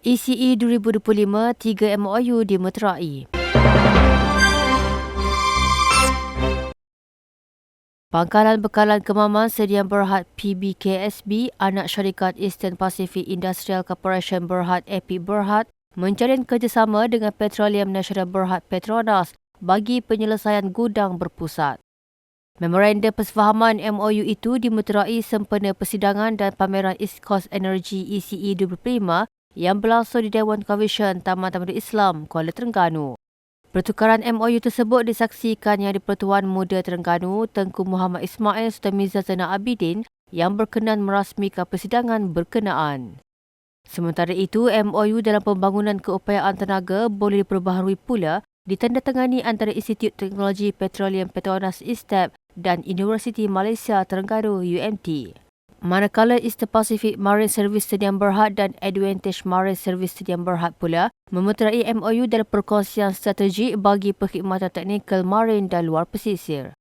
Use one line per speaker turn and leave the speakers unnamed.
ECE 2025 3 MOU dimeterai. Pangkalan Bekalan Kemaman Sedian Berhad PBKSB, anak syarikat Eastern Pacific Industrial Corporation Berhad Epic Berhad, menjalin kerjasama dengan Petroleum Nasional Berhad Petronas bagi penyelesaian gudang berpusat. Memorandum Persefahaman MOU itu dimeterai sempena persidangan dan pameran East Coast Energy E ECE 25 yang berlangsung di Dewan Convention Taman Taman Islam, Kuala Terengganu. Pertukaran MOU tersebut disaksikan yang di-Pertuan Muda Terengganu Tengku Muhammad Ismail serta Mirza Zainal Abidin yang berkenan merasmikan persidangan berkenaan. Sementara itu, MOU dalam pembangunan keupayaan tenaga boleh diperbaharui pula ditandatangani antara Institut Teknologi Petroleum Petronas ISTEP dan Universiti Malaysia Terengganu UMT. Manakala East Pacific Marine Service Sdn Berhad dan Advantage Marine Service Sdn Berhad pula memeterai MOU dalam perkongsian strategi bagi perkhidmatan teknikal marine dan luar pesisir.